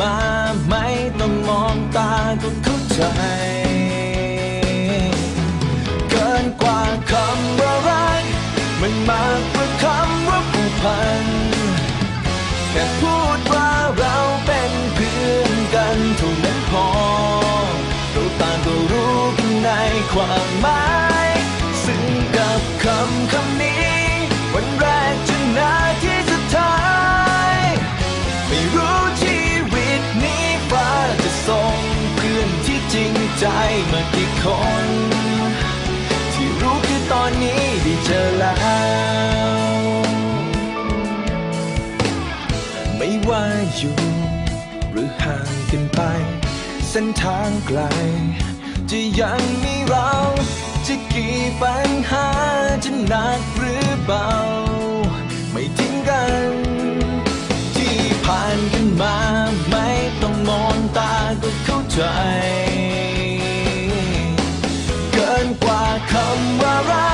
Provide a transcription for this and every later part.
มาไม่ต้องมองตาก็เข้าใจ เกินกว่าคำว่ารัก มันมากกว่าคำว่าผูกพันแค่พูดว่าเราเป็นเพื่อนกันเท่านั้นพอเราต่างก็รู้กันในความหมาย อตอนนี้ได้เจอแล้ว ไม่ว่าอยู่หรือห่างกันไป เส้นทางไกล จะยังมีเรา จะกี่ปัญหาจะหนักหรือเบา ไม่ทิ้งกัน ที่ผ่านกันมาไม่ต้องมองตาก็เข้าใจ เกินกว่าคำว่ารัก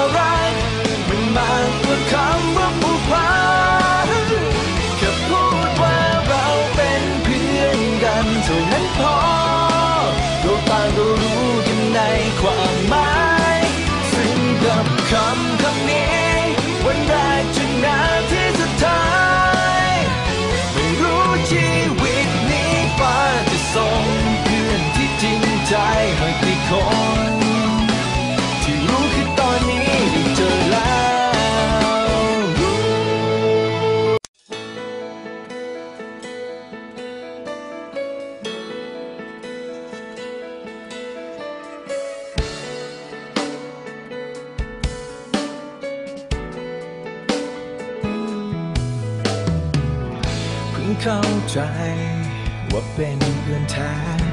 กันเเข้าใจว่าเป็นเพื่อนแท้